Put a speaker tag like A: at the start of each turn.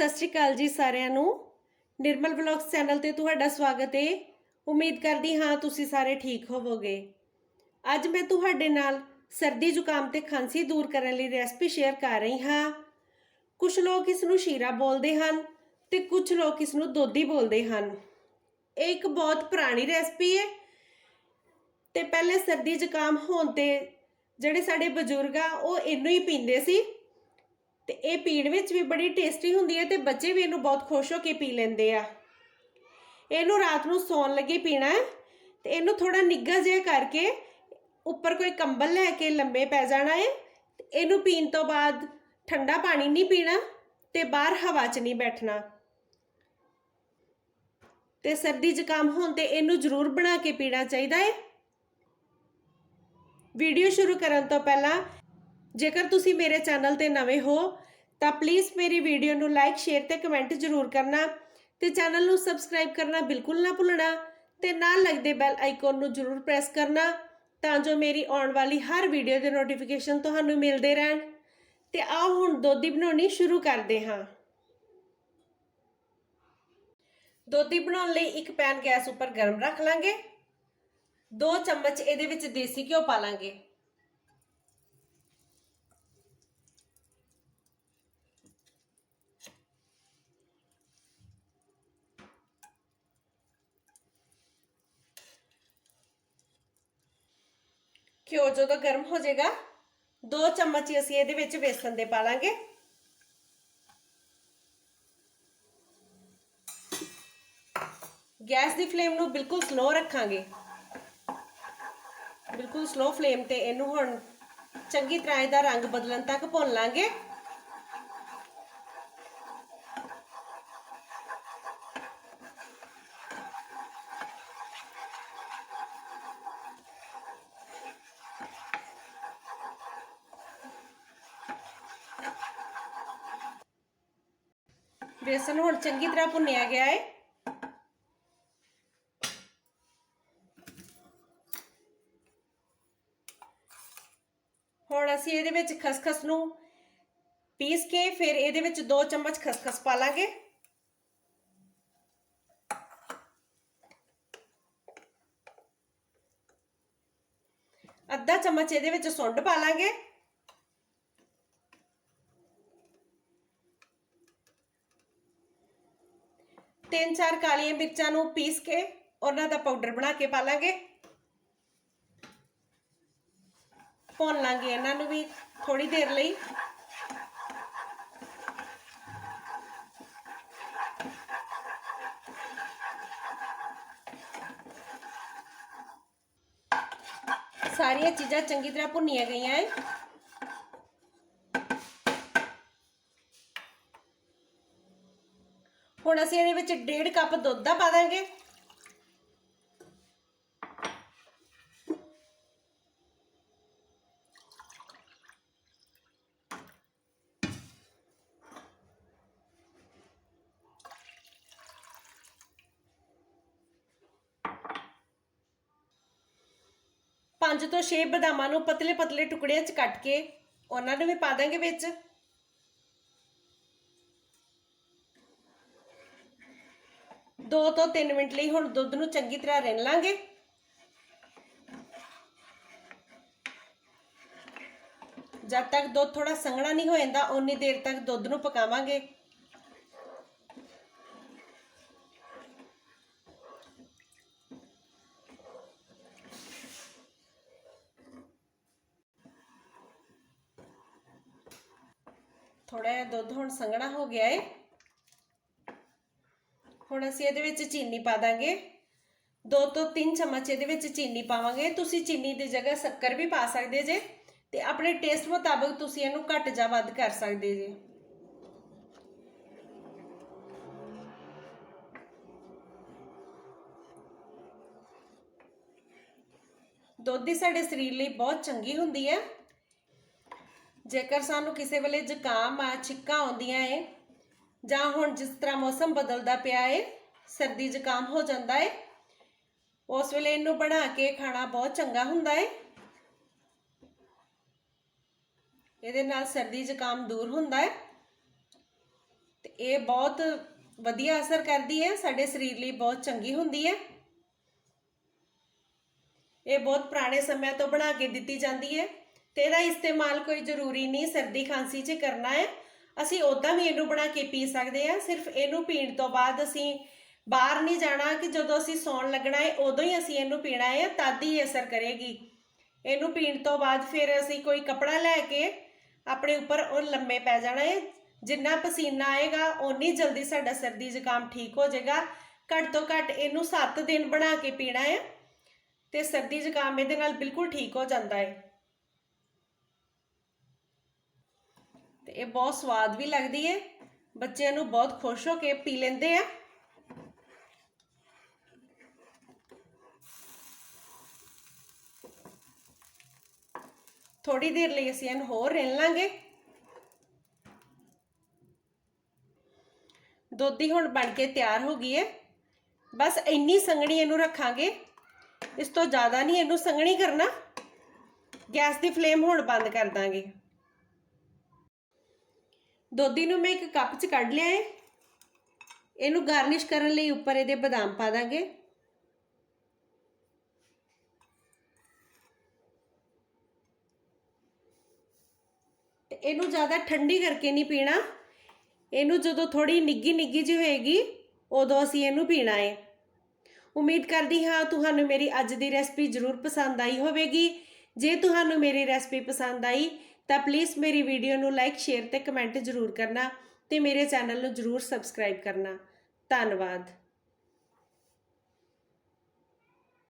A: ਸਤਿ ਸ਼੍ਰੀ ਅਕਾਲ ਜੀ ਸਾਰਿਆਂ ਨੂੰ। ਨਿਰਮਲ ਵਲੌਗਸ ਚੈਨਲ ਤੇ ਤੁਹਾਡਾ ਸਵਾਗਤ ਹੈ ਉਮੀਦ ਕਰਦੀ ਹਾਂ ਤੁਸੀਂ ਸਾਰੇ ਠੀਕ ਹੋਵੋਗੇ। ਅੱਜ ਮੈਂ ਤੁਹਾਡੇ ਨਾਲ ਸਰਦੀ ਜ਼ੁਕਾਮ ਤੇ ਖਾਂਸੀ ਦੂਰ ਕਰਨ ਲਈ ਰੈਸਪੀ ਸ਼ੇਅਰ ਕਰ ਰਹੀ ਹਾਂ। ਕੁਝ ਲੋਕ ਇਸ ਨੂੰ ਸ਼ੀਰਾ ਬੋਲਦੇ ਹਨ ਤੇ ਕੁਝ ਲੋਕ ਇਸ ਨੂੰ ਦੋਦੀ ਬੋਲਦੇ ਹਨ। ਇਹ ਇੱਕ ਬਹੁਤ ਪੁਰਾਣੀ ਰੈਸਪੀ ਹੈ ਤੇ ਪਹਿਲੇ ਸਰਦੀ ਜ਼ੁਕਾਮ ਹੋਣ ਤੇ ਜਿਹੜੇ ਸਾਡੇ ਬਜ਼ੁਰਗ ਆ, ਉਹ ਇਹਨੂੰ ਹੀ ਪੀਂਦੇ ਸੀ। ਤੇ ਇਹ ਪੀਣ ਵਿੱਚ ਵੀ ਬੜੀ ਟੇਸਟੀ ਹੁੰਦੀ ਹੈ ਤੇ ਬੱਚੇ ਵੀ ਇਹਨੂੰ ਬਹੁਤ ਖੁਸ਼ ਹੋ ਕੇ ਪੀ ਲੈਂਦੇ ਆ। ਇਹਨੂੰ ਰਾਤ ਨੂੰ ਸੌਣ ਲੱਗੇ ਪੀਣਾ ਹੈ ਤੇ ਇਹਨੂੰ ਥੋੜਾ ਨਿੱਘਾ ਜਿਹਾ ਕਰਕੇ ਉੱਪਰ ਕੋਈ ਕੰਬਲ ਲੈ ਕੇ ਲੰਬੇ ਪੈ ਜਾਣਾ ਹੈ। ਇਹਨੂੰ ਪੀਣ ਤੋਂ ਬਾਅਦ ਠੰਡਾ ਪਾਣੀ ਨਹੀਂ ਪੀਣਾ ਤੇ ਬਾਹਰ ਹਵਾ 'ਚ ਨਹੀਂ ਬੈਠਣਾ। ਤੇ ਸਰਦੀ ਜ਼ੁਕਾਮ ਹੋਣ ਤੇ ਇਹਨੂੰ ਜ਼ਰੂਰ ਬਣਾ ਕੇ ਪੀਣਾ ਚਾਹੀਦਾ ਹੈ। ਵੀਡੀਓ ਸ਼ੁਰੂ ਕਰਨ ਤੋਂ ਪਹਿਲਾਂ ਜੇਕਰ ਤੁਸੀਂ ਮੇਰੇ ਚੈਨਲ ਤੇ ਨਵੇਂ ਹੋ ਤਾਂ ਪਲੀਜ਼ ਮੇਰੀ ਵੀਡੀਓ ਨੂੰ ਲਾਈਕ ਸ਼ੇਅਰ ਤੇ ਕਮੈਂਟ ਜ਼ਰੂਰ ਕਰਨਾ ਤੇ ਚੈਨਲ ਨੂੰ ਸਬਸਕ੍ਰਾਈਬ ਕਰਨਾ ਬਿਲਕੁਲ ਨਾ ਭੁੱਲਣਾ ਤੇ ਨਾਲ ਲੱਗਦੇ ਬੈਲ ਆਈਕਨ ਨੂੰ ਜ਼ਰੂਰ ਪ੍ਰੈਸ ਕਰਨਾ ਤਾਂ ਜੋ ਮੇਰੀ ਆਉਣ ਵਾਲੀ ਹਰ ਵੀਡੀਓ ਦੇ ਨੋਟੀਫਿਕੇਸ਼ਨ ਤੁਹਾਨੂੰ ਮਿਲਦੇ ਰਹਿਣ। ਤੇ ਆਓ ਹੁਣ ਦੋਧੀ ਬਣਾਉਣੀ ਸ਼ੁਰੂ ਕਰਦੇ ਹਾਂ। ਦੋਧੀ ਬਣਾਉਣ ਲਈ ਇੱਕ ਪੈਨ ਗੈਸ ਉੱਪਰ ਗਰਮ ਰੱਖ ਲਾਂਗੇ। 2 ਚਮਚ ਇਹਦੇ ਵਿੱਚ ਦੇਸੀ ਘਿਓ ਪਾ ਲਾਂਗੇ। ਘਿਓ ਜਦੋਂ ਗਰਮ ਹੋ ਜਾਏਗਾ 2 ਚਮਚ ਅਸੀਂ ਇਹਦੇ ਵਿੱਚ ਵੇਸਣ ਦੇ ਪਾ ਲਾਂਗੇ ਗੈਸ ਦੀ ਫਲੇਮ ਨੂੰ ਬਿਲਕੁਲ ਸਲੋ ਰੱਖਾਂਗੇ। ਬਿਲਕੁਲ ਸਲੋ ਫਲੇਮ ਤੇ ਇਹਨੂੰ ਹੁਣ ਚੰਗੀ ਤਰ੍ਹਾਂ ਇਹਦਾ ਰੰਗ ਬਦਲਣ ਤੱਕ ਭੁੰਨ ਲਾਂਗੇ। ਬੇਸਨ ਹੁਣ ਚੰਗੀ ਤਰ੍ਹਾਂ ਭੁੰਨਿਆ ਗਿਆ ਹੈ ਹੁਣ ਅਸੀਂ ਇਹਦੇ ਵਿੱਚ ਖਸਖਸ ਨੂੰ ਪੀਸ ਕੇ ਫਿਰ ਇਹਦੇ ਵਿੱਚ 2 ਚਮਚ ਖਸਖਸ ਪਾ ਲਾਂਗੇ ਅੱਧਾ ਚਮਚ ਇਹਦੇ ਵਿੱਚ ਸੁੰਡ ਪਾ ਲਾਂਗੇ ਤਿੰਨ ਚਾਰ ਕਾਲੀਆਂ ਮਿਰਚਾਂ ਨੂੰ ਪੀਸ ਕੇ ਉਹਨਾਂ ਦਾ ਪਾਊਡਰ ਬਣਾ ਕੇ ਪਾ ਲਾਂਗੇ ਭੁੰਨ ਲਾਂਗੇ ਇਹਨਾਂ ਨੂੰ ਵੀ ਥੋੜੀ ਦੇਰ ਲਈ। ਸਾਰੀਆਂ ਚੀਜ਼ਾਂ ਚੰਗੀ ਤਰ੍ਹਾਂ ਭੁੰਨੀਆਂ ਗਈਆਂ ਹੈ ਹੁਣ ਅਸੀਂ ਇਹਦੇ ਵਿੱਚ ਡੇਢ ਕੱਪ ਦੁੱਧ ਦਾ ਪਾ ਦਾਂਗੇ। ਪੰਜ ਤੋਂ 6 ਬਦਾਮਾਂ ਨੂੰ ਪਤਲੇ ਪਤਲੇ ਟੁਕੜਿਆਂ 'ਚ ਕੱਟ ਕੇ ਉਹਨਾਂ ਨੂੰ ਵੀ ਪਾ ਦਾਂਗੇ ਵਿੱਚ। ਦੋ ਤੋਂ 3 ਮਿੰਟ ਲਈ ਹੁਣ ਦੁੱਧ ਨੂੰ ਚੰਗੀ ਤਰ੍ਹਾਂ ਰਿੰਨ ਲਾਂਗੇ। ਜਦ ਤੱਕ ਦੁੱਧ ਥੋੜਾ ਸੰਘਣਾ ਨਹੀਂ ਹੋ ਜਾਂਦਾ ਉਨੀ ਦੇਰ ਤੱਕ ਦੁੱਧ ਨੂੰ ਪਕਾਵਾਂਗੇ। ਥੋੜਾ ਜਿਹਾ ਦੁੱਧ ਹੁਣ ਸੰਘਣਾ ਹੋ ਗਿਆ ਏ। ਹੁਣ ਅਸੀਂ ਇਹਦੇ ਵਿੱਚ ਚੀਨੀ ਪਾ ਦਾਂਗੇ। 2 ਤੋਂ 3 ਚਮਚ ਇਹਦੇ ਵਿੱਚ ਚੀਨੀ ਪਾਵਾਂਗੇ। ਤੁਸੀਂ ਚੀਨੀ ਦੀ ਜਗ੍ਹਾ ਸ਼ੱਕਰ ਵੀ ਪਾ ਸਕਦੇ ਜੇ ਤੇ ਆਪਣੇ ਟੇਸਟ ਮੁਤਾਬਕ ਤੁਸੀਂ ਇਹਨੂੰ ਘੱਟ ਜਾਂ ਵੱਧ ਕਰ ਸਕਦੇ ਜੇ। ਦੁੱਧ ਸਾਡੇ ਸਰੀਰ ਲਈ ਬਹੁਤ ਚੰਗੀ ਹੁੰਦੀ ਹੈ। ਜੇਕਰ ਸਾਨੂੰ ਕਿਸੇ ਵੇਲੇ ਜ਼ੁਕਾਮ ਆ, ਛਿੱਕਾਂ ਆਉਂਦੀਆਂ ਏ ਜਾਂ ਹੁਣ ਜਿਸ ਤਰ੍ਹਾਂ ਮੌਸਮ ਬਦਲਦਾ ਪਿਆ ਏ, ਸਰਦੀ ਜ਼ੁਕਾਮ ਹੋ ਜਾਂਦਾ ਏ, ਉਸ ਵੇਲੇ ਇਹਨੂੰ ਬਣਾ ਕੇ ਖਾਣਾ ਬਹੁਤ ਚੰਗਾ ਹੁੰਦਾ ਏ। ਇਹਦੇ ਨਾਲ ਸਰਦੀ ਜ਼ੁਕਾਮ ਦੂਰ ਹੁੰਦਾ ਹੈ ਤੇ ਇਹ ਬਹੁਤ ਵਧੀਆ ਅਸਰ ਕਰਦੀ ਹੈ ਸਾਡੇ ਸਰੀਰ ਲਈ ਬਹੁਤ ਚੰਗੀ ਹੁੰਦੀ ਹੈ ਇਹ ਬਹੁਤ ਪੁਰਾਣੇ ਸਮਿਆਂ ਤੋਂ ਬਣਾ ਕੇ ਦਿੱਤੀ ਜਾਂਦੀ ਹੈ ਤੇ ਇਹਦਾ ਇਸਤੇਮਾਲ ਕੋਈ ਜ਼ਰੂਰੀ ਨਹੀਂ, ਸਰਦੀ ਖਾਂਸੀ 'ਚ ਕਰਨਾ ਹੈ ਅਸੀਂ ਉਦਾਂ ਵੀ ਇਹਨੂੰ ਬਣਾ ਕੇ ਪੀ ਸਕਦੇ ਹਾਂ, ਸਿਰਫ ਇਹਨੂੰ ਪੀਣ ਤੋਂ ਬਾਅਦ ਅਸੀਂ ਬਾਹਰ ਨਹੀਂ ਜਾਣਾ ਕਿ ਜਦੋਂ ਅਸੀਂ ਸੌਣ ਲੱਗਣਾ ਹੈ, ਉਦੋਂ ਹੀ ਅਸੀਂ ਇਹਨੂੰ ਪੀਣਾ ਹੈ, ਤਦ ਹੀ ਅਸਰ ਕਰੇਗੀ। ਇਹਨੂੰ ਪੀਣ ਤੋਂ ਬਾਅਦ ਫਿਰ ਅਸੀਂ ਕੋਈ ਕਪੜਾ ਲੈ ਕੇ ਆਪਣੇ ਉੱਪਰ ਉਹ ਲੰਮੇ ਪੈ ਜਾਣਾ ਹੈ। ਜਿੰਨਾ ਪਸੀਨਾ ਆਏਗਾ, ਓਨੀ ਜਲਦੀ ਸਾਡਾ ਸਰਦੀ ਜ਼ੁਕਾਮ ਠੀਕ ਹੋ ਜਾਏਗਾ। ਘੱਟ ਤੋਂ ਘੱਟ ਇਹਨੂੰ 7 ਦਿਨ ਬਣਾ ਕੇ ਪੀਣਾ ਹੈ ਤੇ ਸਰਦੀ ਜ਼ੁਕਾਮ ਇਹਦੇ ਨਾਲ ਬਿਲਕੁਲ ਠੀਕ ਹੋ ਜਾਂਦਾ ਹੈ। ਤੇ ਇਹ ਬਹੁਤ ਸਵਾਦ ਵੀ ਲੱਗਦੀ ਹੈ। ਬੱਚਿਆਂ ਨੂੰ ਬਹੁਤ ਖੁਸ਼ ਹੋ ਕੇ ਪੀ ਲੈਂਦੇ ਆ। ਥੋੜੀ ਦੇਰ ਲਈ ਅਸੀਂ ਇਹਨੂੰ ਹੋਰ ਰਿੰਨ ਲਾਂਗੇ। ਦੁੱਧ ਹੁਣ ਬਣ ਕੇ ਤਿਆਰ ਹੋ ਗਈ ਹੈ। ਬਸ ਇੰਨੀ ਸੰਘਣੀ ਇਹਨੂੰ ਰੱਖਾਂਗੇ। ਇਸ ਤੋਂ ਜ਼ਿਆਦਾ ਨਹੀਂ ਇਹਨੂੰ ਸੰਘਣੀ ਕਰਨਾ। ਗੈਸ ਦੀ ਫਲੇਮ ਹੁਣ ਬੰਦ ਕਰ ਦਾਂਗੇ। ਦੋਧੀ ਨੂੰ ਮੈਂ ਇੱਕ ਕੱਪ 'ਚ ਕੱਢ ਲਿਆ ਹੈ ਇਹਨੂੰ ਗਾਰਨਿਸ਼ ਕਰਨ ਲਈ ਉੱਪਰ ਇਹਦੇ ਬਦਾਮ ਪਾ ਦਾਂਗੇ। ਇਹਨੂੰ ਜ਼ਿਆਦਾ ਠੰਡੀ ਕਰਕੇ ਨਹੀਂ ਪੀਣਾ। ਇਹਨੂੰ ਜਦੋਂ ਥੋੜੀ ਨਿੱਗੀ ਨਿੱਗੀ ਜਿਹੀ ਹੋਏਗੀ, ਉਦੋਂ ਅਸੀਂ ਇਹਨੂੰ ਪੀਣਾ ਹੈ ਉਮੀਦ ਕਰਦੀ ਹਾਂ ਤੁਹਾਨੂੰ ਮੇਰੀ ਅੱਜ ਦੀ ਰੈਸਪੀ ਜ਼ਰੂਰ ਪਸੰਦ ਆਈ ਹੋਵੇਗੀ। ਜੇ ਤੁਹਾਨੂੰ ਮੇਰੀ ਰੈਸਪੀ ਪਸੰਦ ਆਈ ਤਾਂ ਪਲੀਜ਼ ਮੇਰੀ ਵੀਡੀਓ ਨੂੰ ਲਾਈਕ ਸ਼ੇਅਰ ਤੇ ਕਮੈਂਟ ਜ਼ਰੂਰ ਕਰਨਾ ਤੇ ਮੇਰੇ ਚੈਨਲ ਨੂੰ ਜ਼ਰੂਰ ਸਬਸਕ੍ਰਾਈਬ ਕਰਨਾ। ਧੰਨਵਾਦ।